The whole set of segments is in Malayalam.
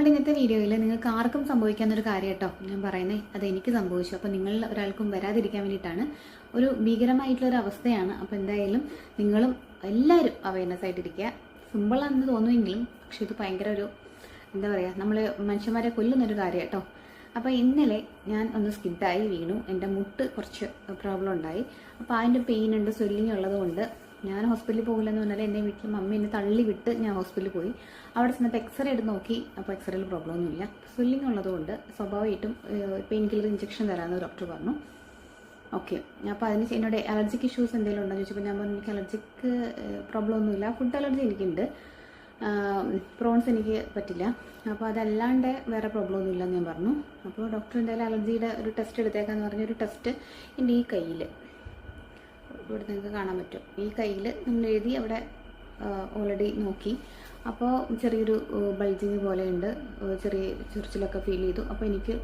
അപ്പോൾ ഇന്നത്തെ വീഡിയോയിൽ നിങ്ങൾക്ക് ആർക്കും സംഭവിക്കാവുന്നൊരു കാര്യം കേട്ടോ. ഞാൻ പറയുന്നത് അത് എനിക്ക് സംഭവിച്ചു. അപ്പോൾ നിങ്ങൾ ഒരാൾക്കും വരാതിരിക്കാൻ വേണ്ടിയിട്ടാണ്. ഒരു ഭീകരമായിട്ടുള്ളൊരു അവസ്ഥയാണ്. അപ്പോൾ എന്തായാലും നിങ്ങളും എല്ലാവരും അവയർനെസ് ആയിട്ടിരിക്കുക. സിമ്പിളാണെന്ന് തോന്നുമെങ്കിലും പക്ഷെ ഇത് ഭയങ്കര ഒരു എന്താ പറയുക നമ്മൾ മനുഷ്യന്മാരെ കൊല്ലുന്നൊരു കാര്യം കേട്ടോ. അപ്പോൾ ഇന്നലെ ഞാൻ ഒന്ന് സ്കിഡായി വീണു. എന്റെ മുട്ട് കുറച്ച് പ്രോബ്ലം ഉണ്ടായി. അപ്പോൾ അതിന്റെ പെയിൻ ഉണ്ട് സ്വെല്ലിങ് ഉള്ളതുകൊണ്ട് ഞാൻ ഹോസ്പിറ്റലിൽ പോകില്ലെന്ന് പറഞ്ഞാൽ എന്റെ വീട്ടിൽ മമ്മി എന്നെ തള്ളി വിട്ട് ഞാൻ ഹോസ്പിറ്റലിൽ പോയി. അവിടെ ചെന്നപ്പോൾ എക്സ്റേ എടുത്ത് നോക്കി. അപ്പോൾ എക്സ്റേയിൽ പ്രോബ്ലം ഒന്നുമില്ല. സ്വില്ലിംഗ് ഉള്ളതുകൊണ്ട് സ്വാഭാവികമായിട്ടും പെയിൻ കില്ലർ ഇഞ്ചക്ഷൻ തരാമെന്ന് ഡോക്ടർ പറഞ്ഞു. ഓക്കെ അപ്പോൾ അതിന് എന്നോട് അലർജിക്ക് ഇഷ്യൂസ് എന്തെങ്കിലും ഉണ്ടോ ചോദിച്ചപ്പോൾ ഞാൻ പറഞ്ഞു എനിക്ക് അലർജിക്ക് പ്രോബ്ലം ഒന്നുമില്ല. ഫുഡ് അലർജി എനിക്കുണ്ട്. പ്രോൺസ് എനിക്ക് പറ്റില്ല. അപ്പോൾ അതല്ലാണ്ട് വേറെ പ്രോബ്ലം ഒന്നുമില്ല എന്ന് ഞാൻ പറഞ്ഞു. അപ്പോൾ ഡോക്ടർ എന്തായാലും അലർജിയുടെ ഒരു ടെസ്റ്റ് എടുത്തേക്കാന്ന് പറഞ്ഞൊരു ടെസ്റ്റ് എന്റെ ഈ കയ്യിൽ. ഇവിടെ നിങ്ങൾക്ക് കാണാൻ പറ്റും. ഈ കയ്യിൽ നമ്മൾ എഴുതി അവിടെ ഓൾറെഡി നോക്കി. അപ്പോൾ ചെറിയൊരു ബൾജിങ് പോലെയുണ്ട്. ചെറിയ ചൊറിച്ചിലൊക്കെ ഫീൽ ചെയ്തു. അപ്പോൾ എനിക്ക്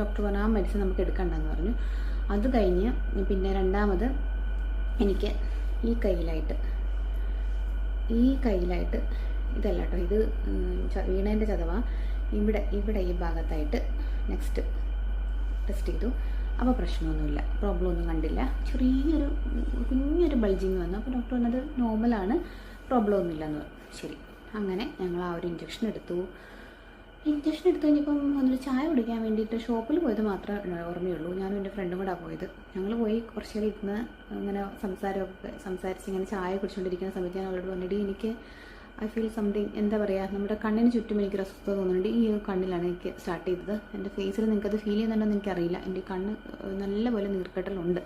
ഡോക്ടർ പറഞ്ഞു ആ മെഡിസിൻ നമുക്ക് എടുക്കണ്ടെന്ന് പറഞ്ഞു. അത് കഴിഞ്ഞ് പിന്നെ രണ്ടാമത് എനിക്ക് ഈ കയ്യിലായിട്ട് ഈ കയ്യിലായിട്ട് ഇതല്ല കേട്ടോ ഇത് വീണേന്റെ ചതവ. ഇവിടെ ഇവിടെ ഈ ഭാഗത്തായിട്ട് നെക്സ്റ്റ് ടെസ്റ്റ് ചെയ്തു. അപ്പോൾ പ്രശ്നമൊന്നുമില്ല. പ്രോബ്ലം ഒന്നും കണ്ടില്ല. ചെറിയൊരു കുഞ്ഞൊരു ബൾജിങ് വന്നു. അപ്പോൾ ഡോക്ടർ പറഞ്ഞത് നോർമലാണ് പ്രോബ്ലം ഒന്നുമില്ല എന്ന് പറഞ്ഞു. ശരി. അങ്ങനെ ഞങ്ങൾ ആ ഒരു ഇഞ്ചക്ഷൻ എടുത്തു. ഇഞ്ചക്ഷൻ എടുത്തു കഴിഞ്ഞപ്പം വന്നൊരു ചായ കുടിക്കാൻ വേണ്ടിയിട്ട് ഷോപ്പിൽ പോയത് മാത്രമേ ഓർമ്മയുള്ളൂ. ഞാനും എന്റെ ഫ്രണ്ടും കൂടെ പോയത്. ഞങ്ങൾ പോയി കുറച്ച് നേരം ഇരുന്ന് ഇങ്ങനെ സംസാരമൊക്കെ സംസാരിച്ച് ഇങ്ങനെ ചായ കുടിച്ചുകൊണ്ടിരിക്കുന്ന സമയത്ത് ഞാൻ അവളോട് പറഞ്ഞിട്ട് എനിക്ക് ഐ ഫീൽ സംതിങ് എന്താ പറയുക നമ്മുടെ കണ്ണിന് ചുറ്റും എനിക്കൊരു അസ്വസ്ഥത തോന്നുന്നുണ്ട്. ഈ ഒരു കണ്ണിലാണ് എനിക്ക് സ്റ്റാർട്ട് ചെയ്തത്. എന്റെ ഫേസിൽ നിങ്ങൾക്കത് ഫീൽ ചെയ്യുന്നുണ്ടോയെന്ന് എനിക്കറിയില്ല. എന്റെ കണ്ണ് നല്ലപോലെ നീർക്കെട്ടലുണ്ട്.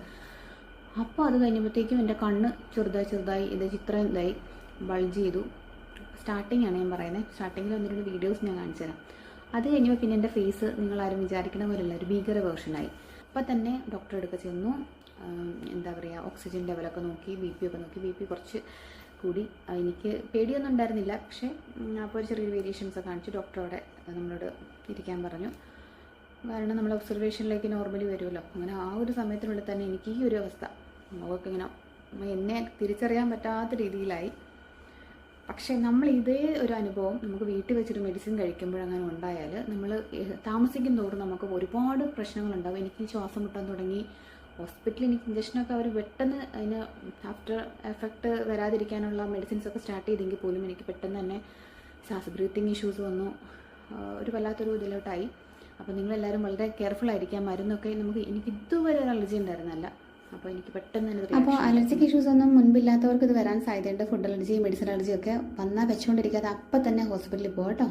അപ്പോൾ അത് കഴിഞ്ഞപ്പോഴത്തേക്കും എന്റെ കണ്ണ് ചെറുതായി ചെറുതായി ഇത് ചിത്രം ഇതായി ബൾജ് ചെയ്തു. സ്റ്റാർട്ടിംഗ് ആണ് ഞാൻ പറയുന്നത്. സ്റ്റാർട്ടിങ്ങിൽ രണ്ട് വീഡിയോസ് ഞാൻ കാണിച്ചു തരാം. അത് കഴിഞ്ഞപ്പോൾ പിന്നെ എന്റെ ഫേസ് നിങ്ങളാരും വിചാരിക്കണ പോലെയല്ല ഒരു ഭീകര വേർഷനായി അപ്പോൾ തന്നെ ഡോക്ടറെ അടുക്ക ചെന്നു. എന്താ പറയുക ഓക്സിജൻ ലെവലൊക്കെ നോക്കി ബി പി ഒക്കെ നോക്കി. ബി പി കുറച്ച് കൂടി. എനിക്ക് പേടിയൊന്നും ഉണ്ടായിരുന്നില്ല. പക്ഷേ അപ്പോൾ ഒരു ചെറിയൊരു വേരിയേഷൻസ് കാണിച്ചു ഡോക്ടറോടെ നമ്മളോട് ഇരിക്കാൻ പറഞ്ഞു. കാരണം നമ്മൾ ഒബ്സർവേഷനിലേക്ക് നോർമലി വരുമല്ലോ. അങ്ങനെ ആ ഒരു സമയത്തിനുള്ളിൽ തന്നെ എനിക്ക് ഈ ഒരു അവസ്ഥ. മുഖമൊക്കെ ഇങ്ങനെ എന്നെ തിരിച്ചറിയാൻ പറ്റാത്ത രീതിയിലായി. പക്ഷേ നമ്മൾ ഇതേ ഒരു അനുഭവം നമുക്ക് വീട്ടിൽ വെച്ചൊരു മെഡിസിൻ കഴിക്കുമ്പോഴങ്ങനെ ഉണ്ടായാൽ നമ്മൾ താമസിക്കും തോറും നമുക്ക് ഒരുപാട് പ്രശ്നങ്ങളുണ്ടാവും. എനിക്ക് ശ്വാസം മുട്ടാൻ തുടങ്ങി ഹോസ്പിറ്റലിൽ എനിക്ക് ഇഞ്ചക്ഷനൊക്കെ അവർ പെട്ടെന്ന് അതിന് ആഫ്റ്റർ എഫക്റ്റ് വരാതിരിക്കാനുള്ള മെഡിസിൻസ് ഒക്കെ സ്റ്റാർട്ട് ചെയ്തെങ്കിൽ പോലും എനിക്ക് പെട്ടെന്ന് തന്നെ ശ്വാസ ബ്രീത്തിങ് ഇഷ്യൂസ് വന്നു. ഒരു വല്ലാത്തൊരു ഇതിലോട്ടായി. അപ്പോൾ നിങ്ങളെല്ലാവരും വളരെ കെയർഫുൾ ആയിരിക്കാം. മരുന്നൊക്കെ നമുക്ക് എനിക്ക് ഇതുവരെ ഒരു അലർജി ഉണ്ടായിരുന്നല്ല. അപ്പോൾ എനിക്ക് പെട്ടെന്ന് തന്നെ അപ്പോൾ അലർജിക്ക് ഇഷ്യൂസ് ഒന്നും മുൻപില്ലാത്തവർക്ക് ഇത് വരാൻ സാധ്യതയുണ്ട്. ഫുഡ് അലർജി മെഡിസിൻ അലർജി ഒക്കെ വന്നാൽ വെച്ചുകൊണ്ടിരിക്കാതെ അപ്പം തന്നെ ഹോസ്പിറ്റലിൽ പോകാം കേട്ടോ